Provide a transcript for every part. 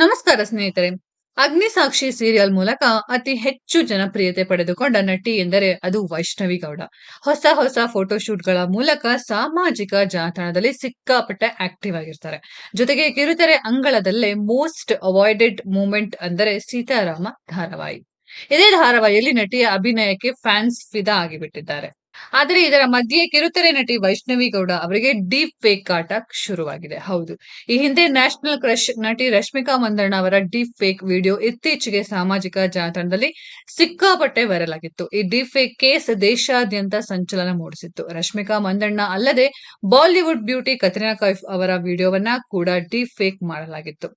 ನಮಸ್ಕಾರ ಸ್ನೇಹಿತರೆ. ಅಗ್ನಿಸಾಕ್ಷಿ ಸೀರಿಯಲ್ ಮೂಲಕ ಅತಿ ಹೆಚ್ಚು ಜನಪ್ರಿಯತೆ ಪಡೆದುಕೊಂಡ ನಟಿ ಎಂದರೆ ಅದು ವೈಷ್ಣವಿ ಗೌಡ. ಹೊಸ ಹೊಸ ಫೋಟೋಶೂಟ್ಗಳ ಮೂಲಕ ಸಾಮಾಜಿಕ ಜಾಲತಾಣದಲ್ಲಿ ಸಿಕ್ಕಾಪಟ್ಟೆ ಆಕ್ಟಿವ್ ಆಗಿರ್ತಾರೆ. ಜೊತೆಗೆ ಕಿರುತೆರೆ ಅಂಗಳದಲ್ಲೇ ಮೋಸ್ಟ್ ಅವಾಯ್ಡೆಡ್ ಮೂಮೆಂಟ್ ಅಂದರೆ ಸೀತಾರಾಮ ಧಾರಾವಾಹಿ. ಇದೇ ಧಾರಾವಾಹಿಯಲ್ಲಿ ನಟಿಯ ಅಭಿನಯಕ್ಕೆ ಫ್ಯಾನ್ಸ್ ಫಿದಾ ಆಗಿಬಿಟ್ಟಿದ್ದಾರೆ. ಆದರೆ ಇದರ ಮಧ್ಯೆ ಕಿರುತೆರೆ ನಟಿ ವೈಷ್ಣವಿ ಗೌಡ ಅವರಿಗೆ ಡೀಪ್ ಫೇಕ್ ಕಾಟ ಶುರುವಾಗಿದೆ. ಹೌದು, ಈ ಹಿಂದೆ ನ್ಯಾಷನಲ್ ಕ್ರಶ್ ನಟಿ ರಶ್ಮಿಕಾ ಮಂದಣ್ಣ ಅವರ ಡೀಪ್ ಫೇಕ್ ವಿಡಿಯೋ ಇತ್ತೀಚೆಗೆ ಸಾಮಾಜಿಕ ಜಾಲತಾಣದಲ್ಲಿ ಸಿಕ್ಕಾಪಟ್ಟೆ ವೈರಲ್ ಆಗಿತ್ತು ಈ ಡೀಪ್ ಫೇಕ್ ಕೇಸ್ ದೇಶಾದ್ಯಂತ ಸಂಚಲನ ಮೂಡಿಸಿತ್ತು. ರಶ್ಮಿಕಾ ಮಂದಣ್ಣ ಅಲ್ಲದೆ ಬಾಲಿವುಡ್ ಬ್ಯೂಟಿ ಕತ್ರಿನಾ ಕೈಫ್ ಅವರ ವಿಡಿಯೋವನ್ನ ಕೂಡ ಡೀಪ್ ಫೇಕ್ ಮಾಡಲಾಗಿತ್ತು.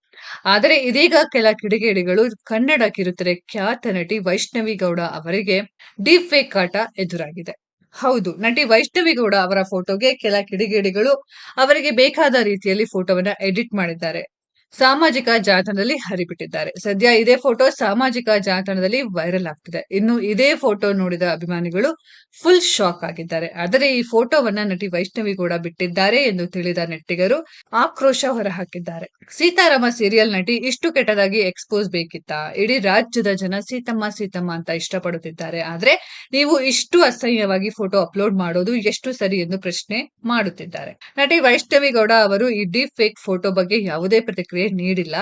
ಆದರೆ ಇದೀಗ ಕೆಲ ಕಿಡಿಗೇಡಿಗಳು ಕನ್ನಡ ಕಿರುತೆರೆ ಖ್ಯಾತ ನಟಿ ವೈಷ್ಣವಿ ಗೌಡ ಅವರಿಗೆ ಡೀಪ್ ಫೇಕ್ ಕಾಟ ಎದುರಾಗಿದೆ. ಹೌದು. ನಟಿ ವೈಷ್ಣವಿ ಗೌಡ ಅವರ ಫೋಟೋಗೆ ಕೆಲ ಕಿಡಿಗೇಡಿಗಳು ಅವರಿಗೆ ಬೇಕಾದ ರೀತಿಯಲ್ಲಿ ಫೋಟೋವನ್ನ ಎಡಿಟ್ ಮಾಡಿದ್ದಾರೆ. ಸಾಮಾಜಿಕ ಜಾಲತಾಣದಲ್ಲಿ ಹರಿಬಿಟ್ಟಿದ್ದಾರೆ. ಸದ್ಯ ಇದೇ ಫೋಟೋ ಸಾಮಾಜಿಕ ಜಾಲತಾಣದಲ್ಲಿ ವೈರಲ್ ಆಗ್ತಿದೆ. ಇನ್ನು ಇದೇ ಫೋಟೋ ನೋಡಿದ ಅಭಿಮಾನಿಗಳು ಫುಲ್ ಶಾಕ್ ಆಗಿದ್ದಾರೆ. ಆದರೆ ಈ ಫೋಟೋವನ್ನ ನಟಿ ವೈಷ್ಣವಿ ಕೂಡ ಬಿಟ್ಟಿದ್ದಾರೆ ಎಂದು ತಿಳಿದ ನೆಟ್ಟಿಗರು ಆಕ್ರೋಶ ಹೊರಹಾಕಿದ್ದಾರೆ. ಸೀತಾರಾಮ ಸೀರಿಯಲ್ ನಟಿ ಇಷ್ಟು ಕೆಟ್ಟದಾಗಿ ಎಕ್ಸ್ಪೋಸ್ ಬೇಕಿತ್ತಾ? ಇಡೀ ರಾಜ್ಯದ ಜನ ಸೀತಮ್ಮ ಸೀತಮ್ಮ ಅಂತ ಇಷ್ಟಪಡುತ್ತಿದ್ದಾರೆ. ಆದ್ರೆ ನೀವು ಇಷ್ಟು ಅಸಹ್ಯವಾಗಿ ಫೋಟೋ ಅಪ್ಲೋಡ್ ಮಾಡೋದು ಎಷ್ಟು ಸರಿ ಎಂದು ಪ್ರಶ್ನೆ ಮಾಡುತ್ತಿದ್ದಾರೆ. ನಟಿ ವೈಷ್ಣವಿ ಗೌಡ ಅವರು ಈ ಡೀಪ್ ಫೇಕ್ ಫೋಟೋ ಬಗ್ಗೆ ಯಾವುದೇ ಪ್ರತಿಕ್ರಿಯೆ ನೀಡಿಲ್ಲ.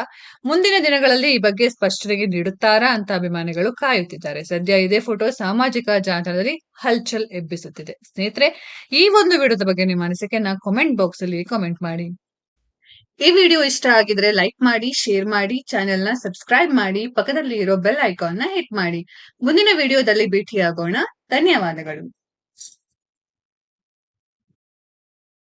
ಮುಂದಿನ ದಿನಗಳಲ್ಲಿ ಈ ಬಗ್ಗೆ ಸ್ಪಷ್ಟನೆಗೆ ನೀಡುತ್ತಾರಾ ಅಂತ ಅಭಿಮಾನಿಗಳು ಕಾಯುತ್ತಿದ್ದಾರೆ. ಸದ್ಯ ಇದೇ ಫೋಟೋ ಸಾಮಾಜಿಕ ಜಾಲತಾಣದಲ್ಲಿ ಹಲ್ಚಲ್ ಎಬ್ಬಿಸುತ್ತಿದೆ. ಸ್ನೇಹಿತರೆ, ಈ ಒಂದು ವಿಡಿಯೋದ ಬಗ್ಗೆ ನಿಮ್ಮ ಅನಿಸಿಕೆಯನ್ನ ಕಾಮೆಂಟ್ ಬಾಕ್ಸ್ ಅಲ್ಲಿ ಕಾಮೆಂಟ್ ಮಾಡಿ. ಈ ವಿಡಿಯೋ ಇಷ್ಟ ಆಗಿದ್ರೆ ಲೈಕ್ ಮಾಡಿ ಶೇರ್ ಮಾಡಿ ಚಾನೆಲ್ನ ಸಬ್ಸ್ಕ್ರೈಬ್ ಮಾಡಿ ಪಕ್ಕದಲ್ಲಿ ಇರೋ ಬೆಲ್ ಐಕಾನ್ನ ಹಿಟ್ ಮಾಡಿ. ಮುಂದಿನ ವಿಡಿಯೋದಲ್ಲಿ ಭೇಟಿಯಾಗೋಣ. ಧನ್ಯವಾದಗಳು.